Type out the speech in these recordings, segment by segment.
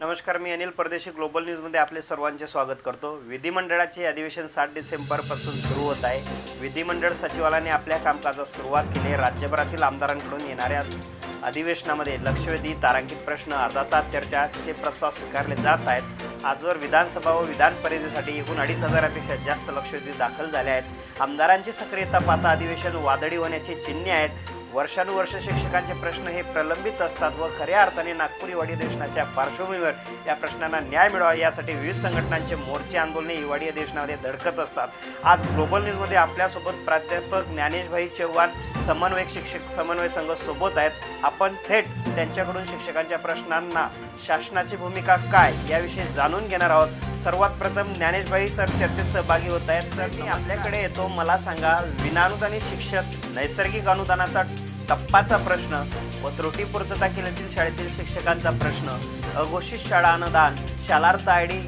नमस्कार मी अनिल परदेशी ग्लोबल न्यूजमध्ये आपले सर्वांचे स्वागत करतो. विधिमंडळाचे अधिवेशन सात डिसेंबरपासून सुरू होत आहे. विधिमंडळ सचिवालयाने आपल्या कामकाजास सुरुवात केली. आहे राज्यभरातील आमदारांकडून येणाऱ्या अधिवेशनामध्ये लक्षवेधी तारांकित प्रश्न अर्धा तास चर्चाचे प्रस्ताव स्वीकारले जात आहेत. आजवर विधानसभा व विधान परिषदेसाठी एकूण अडीच हजारापेक्षा जास्त लक्षवेधी दाखल झाले आहेत. आमदारांची सक्रियता पाहता अधिवेशन वादळी होण्याची चिन्हे आहेत. वर्षानुवर्ष शिक्षकांचे प्रश्न हे प्रलंबित असतात व खऱ्या अर्थाने नागपुरी वाडी अधिवेशनाच्या पार्श्वभूमीवर या प्रश्नांना न्याय मिळावा यासाठी विविध संघटनांचे मोर्चे आंदोलने हिवाडी अधिवेशनामध्ये धडकत असतात. आज ग्लोबल न्यूजमध्ये आपल्यासोबत प्राध्यापक ज्ञानेशभाई चव्हाण समन्वयक शिक्षक समन्वय संघ सोबत आहेत. आपण थेट त्यांच्याकडून शिक्षकांच्या प्रश्नांना शासनाची भूमिका काय याविषयी जाणून घेणार आहोत. सर्वात प्रथम ज्ञानेशभाई सर चर्चेत सहभागी होत आहेत. सर मी आपल्याकडे येतो. मला सांगा विनानुदानित शिक्षक नैसर्गिक अनुदानाचा टप्पाचा प्रश्न व त्रुटी पूर्तता शाळेतील शिक्षकांचा प्रश्न अघोषित शाळा अनुदान शालार्थ आय डी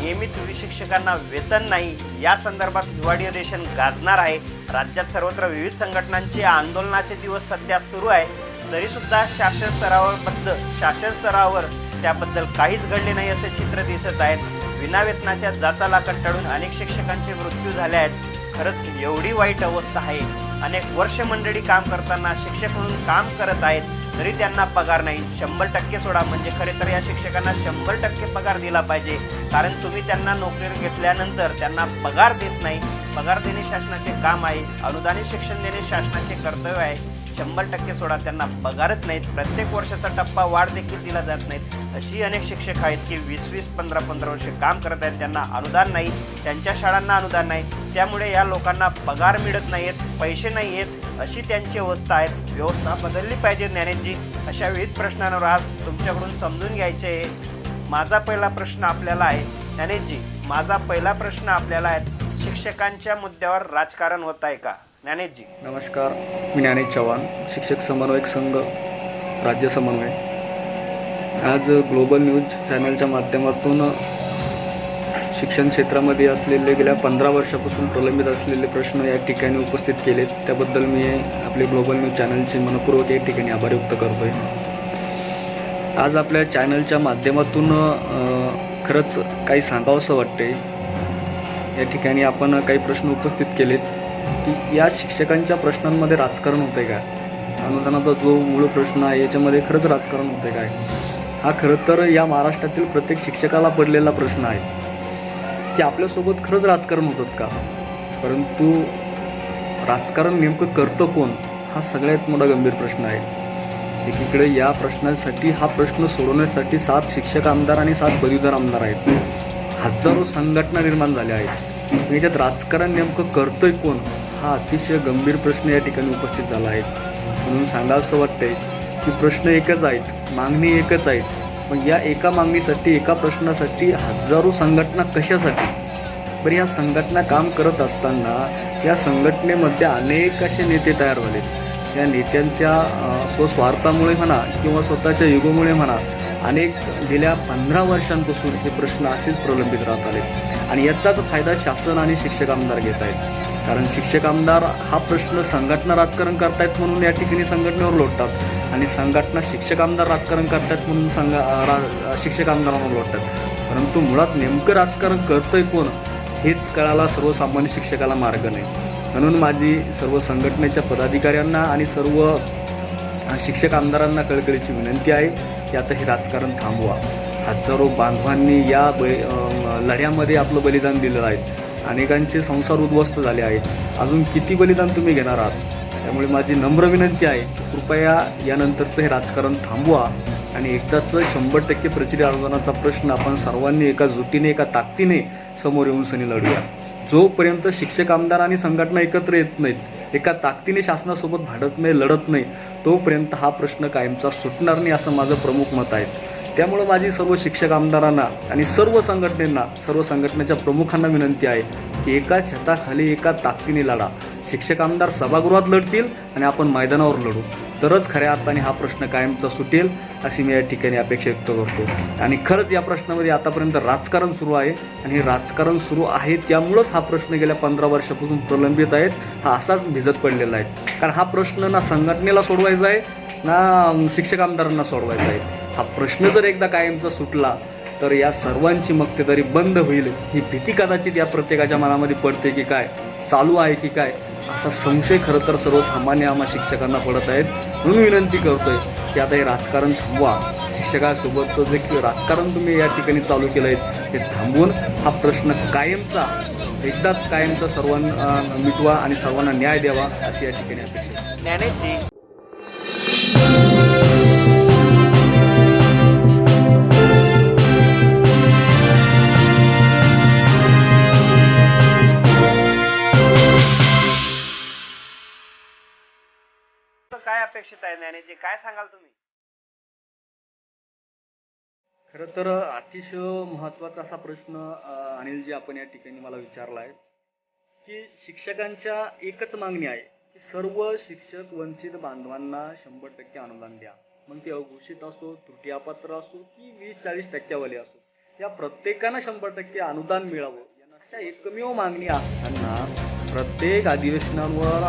नियमित शिक्षकांना वेतन नाही या संदर्भात हिवाळी अधिवेशन गाजणार आहे. राज्यात सर्वत्र विविध संघटनांचे आंदोलनाचे दिवस सध्या सुरू आहे. तरीसुद्धा शासन स्तरावरबद्दल शासन स्तरावर त्याबद्दल काहीच घडले नाही असे चित्र दिसत आहेत. विनावेतनाच्या जाचाला कंटाळून अनेक शिक्षकांचे मृत्यू झाले आहेत. खरंच एवढी वाईट अवस्था आहे. अनेक वर्ष मंडळी काम करताना शिक्षक म्हणून काम करत आहेत तरी त्यांना पगार नाही. शंभर टक्के सोडा म्हणजे खरे तर या शिक्षकांना शंभर टक्के पगार दिला पाहिजे. कारण तुम्ही त्यांना नोकरीवर घेतल्यानंतर त्यांना पगार देत नाही. पगार देणे शासनाचे काम आहे. अनुदानित शिक्षण देणे शासनाचे कर्तव्य आहे. शंभर टक्के सोडा त्यांना पगारच नाहीत. प्रत्येक वर्षाचा टप्पा वाढ देखील दिला जात नाहीत. अशी अनेक शिक्षक आहेत की वीस वीस पंधरा पंधरा वर्षे काम करत आहेत. त्यांना अनुदान नाही त्यांच्या शाळांना अनुदान नाही. त्यामुळे या लोकांना पगार मिळत नाही आहेत पैसे नाही आहेत अशी त्यांची अवस्था आहेत व्यवस्था बदलली पाहिजे ज्ञानेशजी. अशा विविध प्रश्नांवर आज तुमच्याकडून समजून घ्यायचे आहे. माझा पहिला प्रश्न आपल्याला आहे ज्ञानेशजी माझा पहिला प्रश्न आपल्याला आहे. शिक्षकांच्या मुद्द्यावर राजकारण होत आहे का? ज्ञानेशजी. नमस्कार मी ज्ञानेश चव्हाण शिक्षक समन्वयक संघ राज्य समन्वय. आज ग्लोबल न्यूज चॅनलच्या माध्यमातून शिक्षण क्षेत्रामध्ये असलेले गेल्या पंधरा वर्षापासून प्रलंबित असलेले प्रश्न या ठिकाणी उपस्थित केलेत. त्याबद्दल मी आपले ग्लोबल न्यूज चॅनलचे मनपूर्वक या ठिकाणी आभार व्यक्त करतो आहे आज आपल्या चॅनलच्या माध्यमातून खरंच काही सांगावंसं वाटते या ठिकाणी आपण काही प्रश्न उपस्थित केलेत. की या शिक्षकांच्या प्रश्नांमध्ये राजकारण होतंय काय? अनुदानाचा जो मूळ प्रश्न आहे याच्यामध्ये खरंच राजकारण होतंय काय? हा खरं तर या महाराष्ट्रातील प्रत्येक शिक्षकाला पडलेला प्रश्न आहे. की आपल्यासोबत खरंच राजकारण होतं का? परंतु राजकारण नेमकं करतं कोण? हा सगळ्यात मोठा गंभीर प्रश्न आहे. एकीकडे या प्रश्नासाठी हा प्रश्न सोडवण्यासाठी सात शिक्षक आमदार आणि सात पदवीधर आमदार आहेत. हजारो संघटना निर्माण झाल्या आहेत. याच्यात राजकारण नेमकं करतोय कोण? हा अतिशय गंभीर प्रश्न या ठिकाणी उपस्थित झाला आहे. म्हणून सांगावंसं वाटतंय की प्रश्न एकच आहेत मागणी एकच आहेत. पण या एका मागणीसाठी एका प्रश्नासाठी हजारो संघटना कशासाठी? बरं या संघटना काम करत असताना या संघटनेमध्ये अनेक असे नेते तयार झाले या नेत्यांच्या स्वस्वार्थामुळे म्हणा किंवा स्वतःच्या युगोमुळे म्हणा अनेक गेल्या पंधरा वर्षांपासून हे प्रश्न असेच प्रलंबित राहत आले आणि याचाच फायदा शासन आणि शिक्षक आमदार घेत आहेत. कारण शिक्षक आमदार हा प्रश्न संघटना राजकारण करतायत म्हणून या ठिकाणी संघटनेवर लोटतात. आणि संघटना शिक्षक आमदार राजकारण करतायत म्हणून संघ रा शिक्षक आमदारांवर लोटतात. परंतु मुळात नेमकं राजकारण करतंय कोण हेच कळायला सर्वसामान्य शिक्षकाला मार्ग नाही. म्हणून माझी सर्व संघटनेच्या पदाधिकाऱ्यांना आणि सर्व शिक्षक आमदारांना कळकळीची विनंती आहे की आता हे राजकारण थांबवा. हजारो बांधवांनी या बै लढ्यामध्ये आपलं बलिदान दिलेलं आहे. अनेकांचे संसार उद्ध्वस्त झाले आहेत. अजून किती बलिदान तुम्ही घेणार आहात? त्यामुळे माझी नम्र विनंती आहे कृपया यानंतरचं हे राजकारण थांबवा आणि एकदाच शंभर टक्के प्रचिती आंदोलनाचा प्रश्न आपण सर्वांनी एका जुटीने एका ताकदीने समोर येऊन सनी लढूया. जोपर्यंत शिक्षक आमदार आणि संघटना एकत्र येत नाहीत एका ताकदीने शासनासोबत भांडत नाही लढत नाही तोपर्यंत हा प्रश्न कायमचा सुटणार नाही असं माझं प्रमुख मत आहे. त्यामुळं माझी सर्व शिक्षक आमदारांना आणि सर्व संघटनेंना सर्व संघटनेच्या प्रमुखांना विनंती आहे की एका छताखाली एका ताकदीने लढा. शिक्षक आमदार सभागृहात लढतील आणि आपण मैदानावर लढू. तरच खऱ्या अर्थाने हा प्रश्न कायमचा सुटेल अशी मी या ठिकाणी अपेक्षा व्यक्त करतो. आणि खरंच या प्रश्नामध्ये आतापर्यंत राजकारण सुरू आहे आणि हे राजकारण सुरू आहे त्यामुळंच हा प्रश्न गेल्या पंधरा वर्षापासून प्रलंबित आहेत हा असाच भिजत पडलेला आहे. कारण हा प्रश्न ना संघटनेला सोडवायचा आहे ना शिक्षक आमदारांना सोडवायचा आहे. हा प्रश्न जर एकदा कायमचा सुटला तर या सर्वांची मग तरी बंद होईल. ही भीती कदाचित या प्रत्येकाच्या मनामध्ये पडते की काय चालू आहे की काय? असा संशय खरं तर सर्वसामान्य आम्हा शिक्षकांना पडत आहेत. म्हणून विनंती करतोय की आता हे राजकारण थांबवा. शिक्षकासोबतचं जे की राजकारण तुम्ही या ठिकाणी चालू केलं आहे ते थांबवून हा प्रश्न कायमचा एकदाच कायमचा सर्वांना मिटवा आणि सर्वांना न्याय द्यावा अशी या ठिकाणी अपेक्षा ज्ञानेशजी. अपेक्षित काय सांगाल तुम्ही? खर तर अतिशय महत्त्वाचा असा प्रश्न अनिलजी आपण या ठिकाणी मला विचारला आहे की शिक्षकांच्या एकच मागणी आहे की सर्व शिक्षक वंचित बांधवांना शंभर टक्के अनुदान द्या. मग ते अघोषित असो तृतीयापात्र असो की वीस चाळीस टक्क्यावाले असो या प्रत्येकानं शंभर टक्के अनुदान मिळावं अशा एकमेव मागणी असताना प्रत्येक अधिवेशनांवर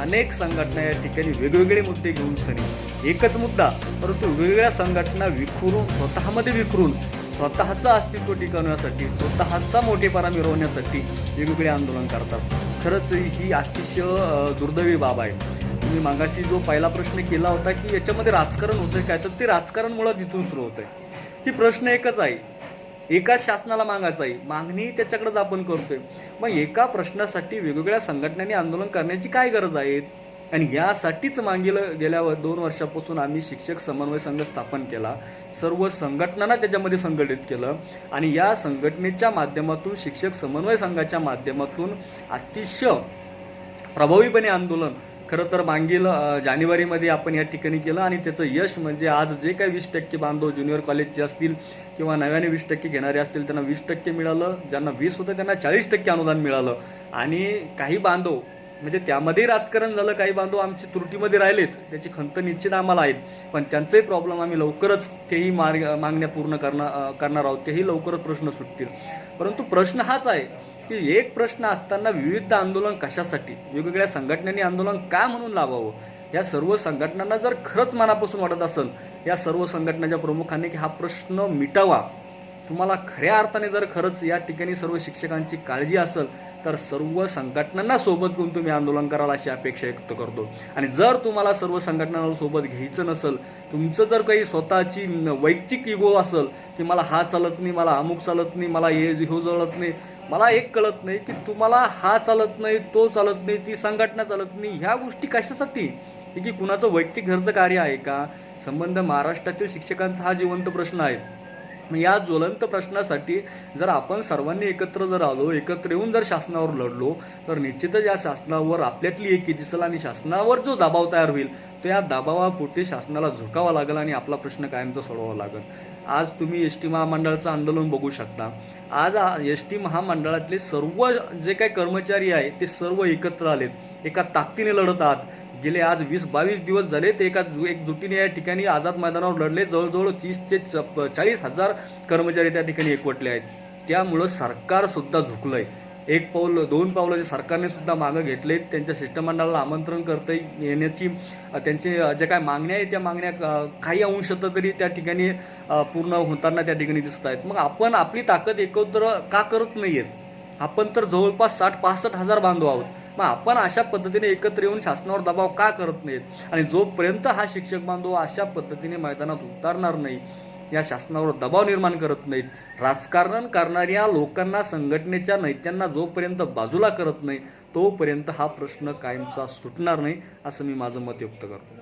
अनेक संघटना या ठिकाणी वेगवेगळे मुद्दे घेऊन सनी एकच मुद्दा परंतु वेगवेगळ्या संघटना विखुरून स्वतःमध्ये विखरून स्वतःचं अस्तित्व टिकवण्यासाठी स्वतःचा मोठेपणा मिळवण्यासाठी वेगवेगळे आंदोलन करतात. खरंच ही अतिशय दुर्दैवी बाब आहे. तुम्ही मागाशी जो पहिला प्रश्न केला होता की याच्यामध्ये राजकारण होतंय काय तर ते राजकारण मुळात इथून सुरू आहे ही प्रश्न एकच आहे. एकाच शासनाला मागायचा आहे. मागणी त्याच्याकडेच आपण करतोय. मग एका प्रश्नासाठी वेगवेगळ्या संघटनांनी आंदोलन करण्याची काय गरज आहे? आणि यासाठीच मागील गेल्या दोन वर्षापासून आम्ही शिक्षक समन्वय संघ स्थापन केला. सर्व संघटनांना त्याच्यामध्ये संघटित केलं. आणि या संघटनेच्या माध्यमातून शिक्षक समन्वय संघाच्या माध्यमातून अतिशय प्रभावीपणे आंदोलन खरं तर मागील जानेवारीमध्ये आपण या ठिकाणी केलं आणि त्याचं यश म्हणजे आज जे काही वीस टक्के बांधव ज्युनियर कॉलेजचे असतील किंवा नव्याने वीस टक्के घेणारे असतील त्यांना वीस टक्के मिळालं ज्यांना वीस होतं त्यांना चाळीस टक्के अनुदान मिळालं. आणि काही बांधव म्हणजे त्यामध्ये राजकारण झालं काही बांधव आमची त्रुटीमध्ये राहिलेच त्याची खंत निश्चित आम्हाला आहेत. पण त्यांचेही प्रॉब्लेम आम्ही लवकरच तेही मार्ग मागण्या पूर्ण करणार करणार आहोत तेही लवकरच प्रश्न सुटतील. परंतु प्रश्न हाच आहे की एक प्रश्न असताना विविध आंदोलन कशासाठी? वेगवेगळ्या संघटनांनी आंदोलन का म्हणून लावावं? या सर्व संघटनांना जर खरंच मनापासून वाटत असेल या सर्व संघटनाच्या प्रमुखांनी की हा प्रश्न मिटावा. तुम्हाला खऱ्या अर्थाने जर खरंच या ठिकाणी सर्व शिक्षकांची काळजी असेल तर सर्व संघटनांना सोबत घेऊन तुम्ही आंदोलन कराल अशी अपेक्षा व्यक्त करतो. आणि जर तुम्हाला सर्व संघटनांना सोबत घ्यायचं नसेल तुमचं जर काही स्वतःची वैयक्तिक इगो असेल की मला हा चालत नाही मला अमुक चालत नाही मला हे हो चालत नाही मला एक कळत नाही की तुम्हाला हा चालत नाही तो चालत नाही ती संघटना चालत नाही. ह्या गोष्टी कशासाठी? की कुणाचं वैयक्तिक घरचं कार्य आहे का? संबंध महाराष्ट्रातील शिक्षकांचा हा जिवंत प्रश्न आहे. मग या ज्वलंत प्रश्नासाठी जर आपण सर्वांनी एकत्र जर आलो एकत्र येऊन जर शासनावर लढलो तर निश्चितच या शासनावर आपल्यातली एकी दिसेल आणि शासनावर जो दबाव तयार होईल तो या दबावापोटी शासनाला झुकावा लागेल आणि आपला प्रश्न कायमचा सोडवावा लागेल. आज तुम्ही एस टी महामंडळाचं आंदोलन बघू शकता. आज एस टी महामंडळातले सर्व जे काही कर्मचारी आहे ते सर्व एकत्र आलेत. एका ताकदीने लढत आहात. गेले आज वीस बावीस दिवस झाले ते एका एकजुटीने या ठिकाणी आझाद मैदानावर लढले. जवळजवळ तीस ते च- चाळीस हजार कर्मचारी त्या ठिकाणी एकवटले आहेत. त्यामुळं सरकारसुद्धा झुकलं आहे एक पाऊल दोन पावलं जे सरकारने सुद्धा मागं घेतले त्यांच्या शिष्टमंडळाला आमंत्रण करता येण्याची त्यांचे ज्या काय मागण्या आहेत त्या मागण्या काही अंशत तरी त्या ठिकाणी पूर्ण होताना त्या ठिकाणी दिसत आहेत. मग आपण आपली ताकद एकत्र का करत नाही आहेत आपण तर जवळपास साठ पासष्ट हजार बांधव आहोत. मग आपण अशा पद्धतीने एकत्र येऊन शासनावर दबाव का करत नाहीत आणि जोपर्यंत हा शिक्षक बांधव अशा पद्धतीने मैदानात उतारणार नाही या शासनावर दबाव निर्माण करत नाहीत. राजकारण करणाऱ्या लोकांना संघटनेच्या नेत्यांना जोपर्यंत बाजूला करत नाही तोपर्यंत हा प्रश्न कायमचा सुटणार नाही असं मी माझं मत व्यक्त करतो.